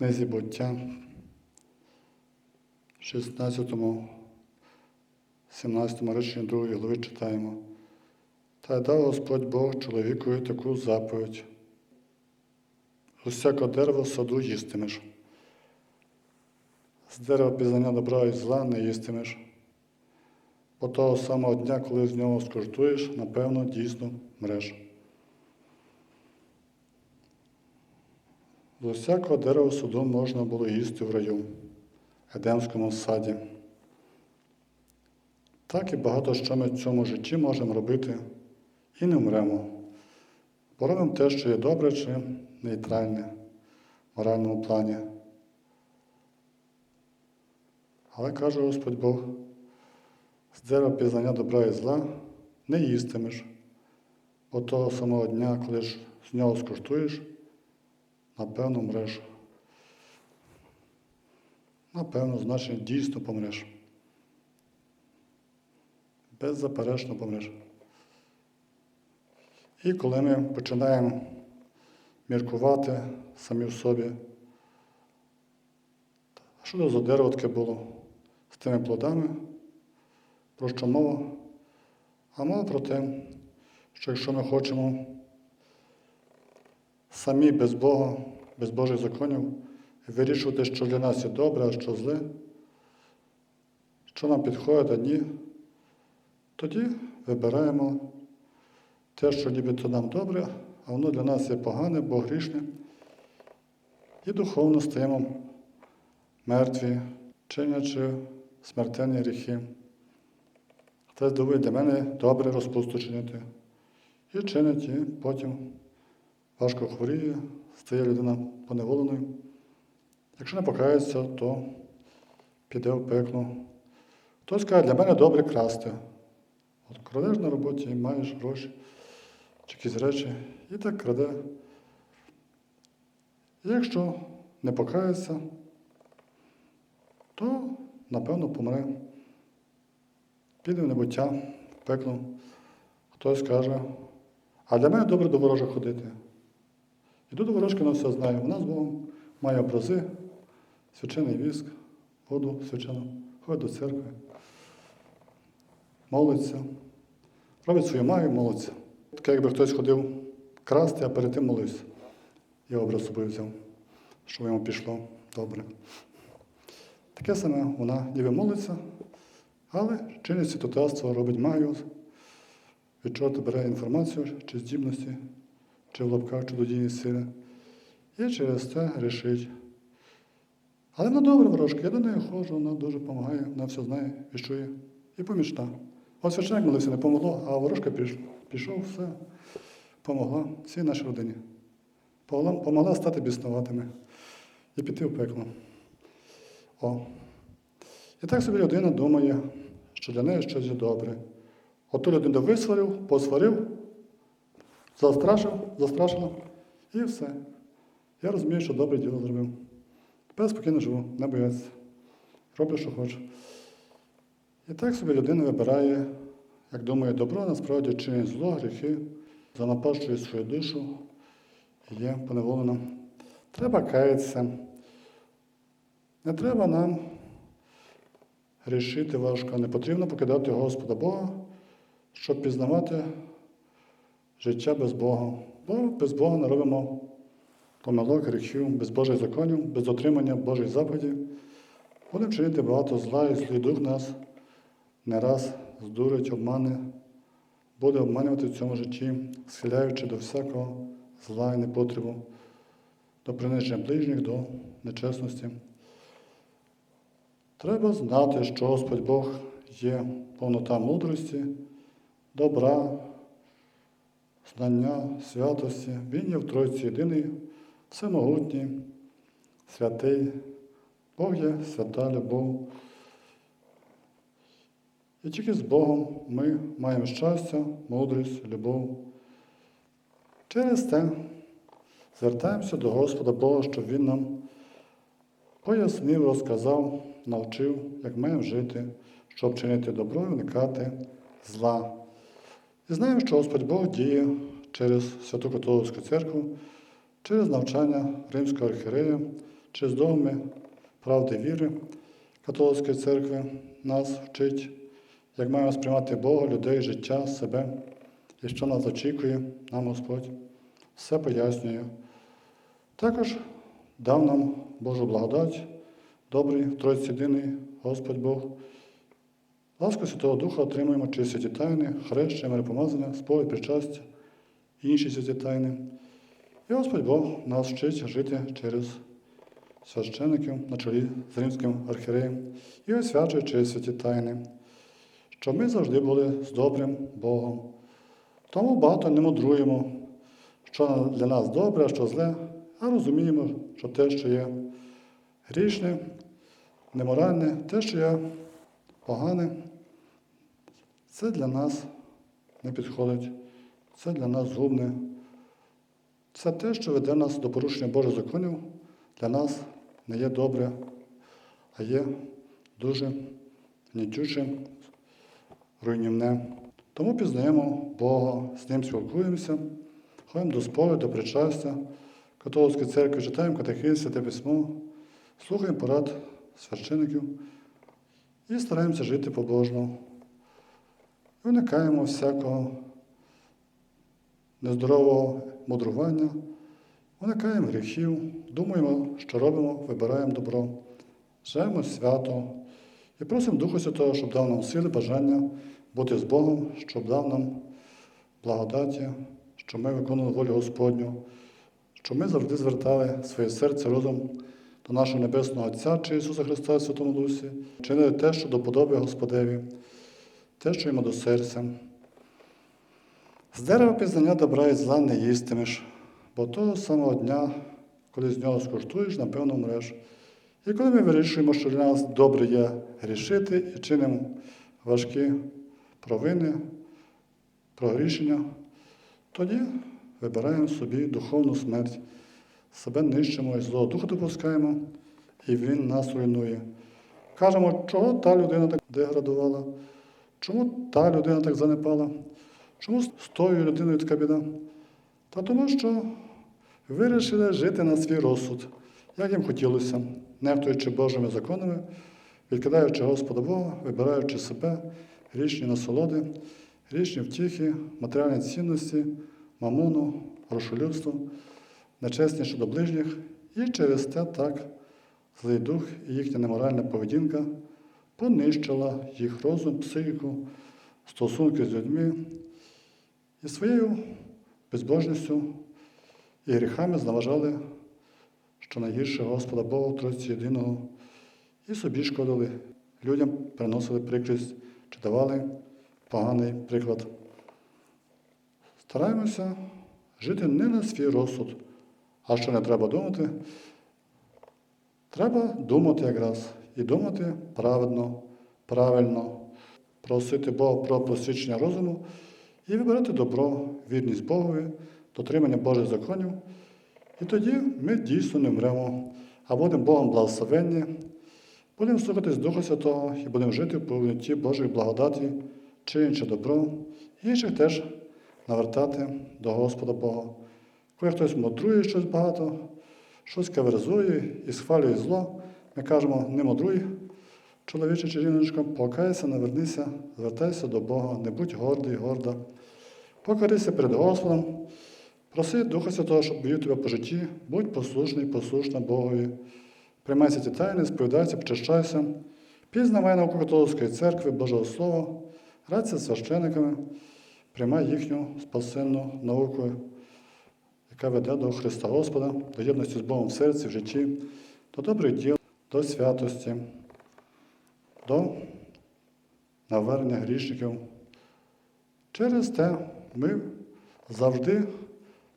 книзі буття, 16, 17 реченні 2 глави читаємо. Та дав Господь Бог чоловікові таку заповідь. Дерева в саду їстимеш. З дерева пізнання добра і зла не їстимеш. Бо того самого дня, коли з нього скуштуєш, напевно, дійсно мреш. З усякого дерева суду можна було їсти в раю, Едемському саді. Так і багато що ми в цьому житті можемо робити і не вмремо. Бо робимо те, що є добре чи нейтральне в моральному плані. Але каже Господь Бог, з дерева пізнання добра і зла не їстимеш, бо того самого дня, коли ж з нього скуштуєш, напевно, мреш. Напевно, значить, дійсно помреш. Беззаперечно помреш. І коли ми починаємо міркувати самі в собі, що це за дерево таке було з тими плодами, про що мова? А мова про те, що якщо ми хочемо самі без Бога, без Божих законів, вирішувати, що для нас є добре, а що зле, що нам підходить, а ні, тоді вибираємо те, що нібито нам добре, а воно для нас є погане, бо грішне, і духовно стаємо мертві, чинячи смертельні гріхи. Це здобує для мене добре розпусту чинити. І чинить, і потім важко хворіє, стає людина поневоленою. Якщо не покається, то піде в пекло. Хтось каже, для мене добре красти. От крадеш на роботі, маєш гроші чи якісь речі, і так краде. І якщо не покається, то, напевно, помре. Піде в небуття, в пекло. Хтось каже, а для мене добре до ворожа ходити. Іду до ворожки, вона все знає. Вона з Богом має образи, свячений віск, воду свячену, ходить до церкви, молиться, робить свою магію, молиться. Таке, якби хтось ходив красти, а перед тим молився. Я образ собою взяв, щоб йому пішло добре. Таке саме вона ніби молиться, але чинить святотатство, робить магію, від чого то бере інформацію, чи здібності, чи в лапках чудодійні сили. І через це рішить. Але вона добра ворожка, я до неї ходжу, вона дуже допомагає, вона все знає, віщує і помічна. От священник молився, не помогло, а ворожка пішов, пішов, все, помогла всій нашій родині. Помогла, помогла стати біснуватими і піти в пекло. О. І так собі людина думає, що для неї щось є добре. Оту людину висварив, посварив, застрашив, застрашила і все. Я розумію, що добре діло зробив. Тепер спокійно живу, не бояться. Роблю, що хочу. І так собі людина вибирає, як думає, добро, насправді чинить зло, гріхи, занапащує свою душу і є поневолена. Треба каятися. Не треба нам грішити важко, не потрібно покидати Господа Бога, щоб пізнавати життя без Бога. Бо без Бога не робимо помилок, гріхів, без Божих законів, без дотримання Божих заповідей. Будемо чинити багато зла, і злий дух нас не раз здурить, обмане, буде обманювати в цьому житті, схиляючи до всякого зла і непотребу, до приниження ближніх, до нечесності. Треба знати, що Господь Бог є повнота мудрості, добра, знання, святості. Він є в Тройці єдиний, всемогутній, святий. Бог є свята любов. І тільки з Богом ми маємо щастя, мудрість, любов. Через те звертаємося до Господа Бога, щоб Він нам пояснив, розказав, навчив, як маємо жити, щоб чинити добро і уникати зла. І знаємо, що Господь Бог діє через Святу Католицьку церкву, через навчання Римського архірея, чи з догми правди віри католицької церкви нас вчить, як маємо сприймати Бога, людей, життя, себе і що нас очікує, нам Господь. Все пояснює. Також дав нам Божу благодать, добрий, Тройці єдиний Господь Бог. Ласку Святого Духа отримуємо через святі тайни, хрещення, миропомазання, сповідь, причастя, інші святі тайни. І Господь Бог нас вчить жити через священиків на чолі з римським архіреєм і освячує через святі тайни, щоб ми завжди були з добрим Богом. Тому багато не мудруємо, що для нас добре, а що зле, а розуміємо, що те, що є грішне, неморальне, те, що є погане, це для нас не підходить, це для нас згубне. Це те, що веде нас до порушення Божих законів, для нас не є добре, а є дуже гнітюче, руйнівне. Тому пізнаємо Бога, з Ним спілкуємося, ходимо до сповіді, до причастя, католицької церкви, читаємо катехизм, святе письмо, слухаємо порад священиків і стараємося жити побожно. І уникаємо всякого нездорового мудрування, уникаємо гріхів, думаємо, що робимо, вибираємо добро, живемо свято і просимо Духа Святого, щоб дав нам сили, бажання бути з Богом, щоб дав нам благодаті, щоб ми виконували волю Господню, щоб ми завжди звертали своє серце, розум до нашого Небесного Отця чи Ісуса Христа в Святому Дусі, чинили те, що до подоби Господеві, те, що йому до серця. З дерева пізнання добра і зла не їстимеш, бо того самого дня, коли з нього скуштуєш, напевно вмреш. І коли ми вирішуємо, що для нас добре є грішити і чинимо важкі провини, прогрішення, тоді вибираємо собі духовну смерть, себе нищимо і злого духа допускаємо, і він нас руйнує. Кажемо, чого та людина так деградувала, чому та людина так занепала, чому з тою людиною така біда? Та тому, що вирішили жити на свій розсуд, як їм хотілося, нехтуючи Божими законами, відкидаючи Господа Бога, вибираючи себе, грішні насолоди, грішні втіхи, матеріальні цінності, мамону, грошолюбство, нечесні щодо ближніх, і через те так злий дух і їхня неморальна поведінка понищила їх розум, психіку, стосунки з людьми і своєю безбожністю і гріхами зневажали, що найгірше Господа Бога Тройці єдиного, і собі шкодили, людям приносили прикрість чи давали поганий приклад. Стараємося жити не на свій розсуд, а що не треба думати, треба думати якраз і думати праведно, правильно, просити Бога про просвідчення розуму і вибирати добро, вірність Богові, дотримання Божих законів. І тоді ми дійсно не вмремо, а будемо Богом благословенні, будемо слухатись Духа Святого і будемо жити в повноті Божої благодаті, чинячи добро, і інших теж навертати до Господа Бога. Коли хтось мудрує щось багато, щось каверзує і схвалює зло, ми кажемо, не мудруй, чоловіче чи жіночка, покайся, навернися, звертайся до Бога, не будь гордий, горда. Покорися перед Господом, проси Духа Святого, щоб вів тебе по житті, будь послушний, послушна Богові. Приймайся ті тайни, сповідайся, причащайся, пізнавай науку католицької церкви, Божого Слова, радься з священиками, приймай їхню спасенну науку, яка веде до Христа Господа, до єдності з Богом в серці, в житті, до добрих діл, до святості, до навернення грішників. Через те ми завжди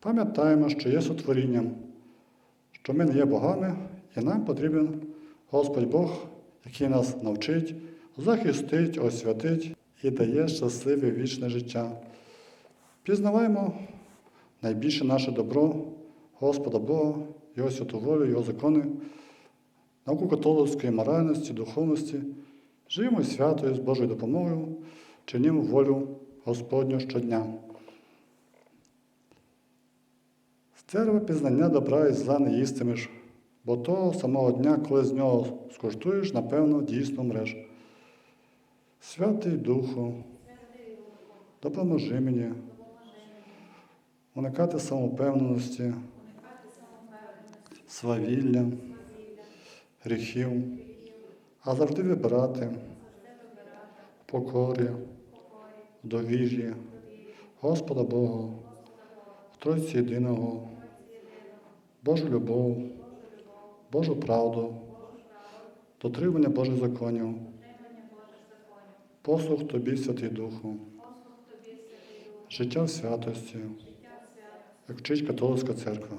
пам'ятаємо, що є сотворінням, що ми не є богами, і нам потрібен Господь Бог, який нас навчить, захистить, освятить і дає щасливе вічне життя. Пізнаваємо найбільше наше добро Господа Бога, Його святу волю, Його закони, науку католицької моральності, духовності, живемо святою з Божою допомогою, чинімо волю Господню щодня. З пізнання добра і зла не їстимеш, Бо того самого дня, коли з нього скуштуєш, напевно, дійсно мреш. Святий Духу, допоможи мені уникати самовпевненості, свавілля, гріхів, а завжди вибирати покорі, в довір'ї Господа Бога, Тройці єдиного, Божу любов, Божу правду, дотримання Божих законів, послух Тобі, Святий Духу, життя в святості, як вчить католицька церква.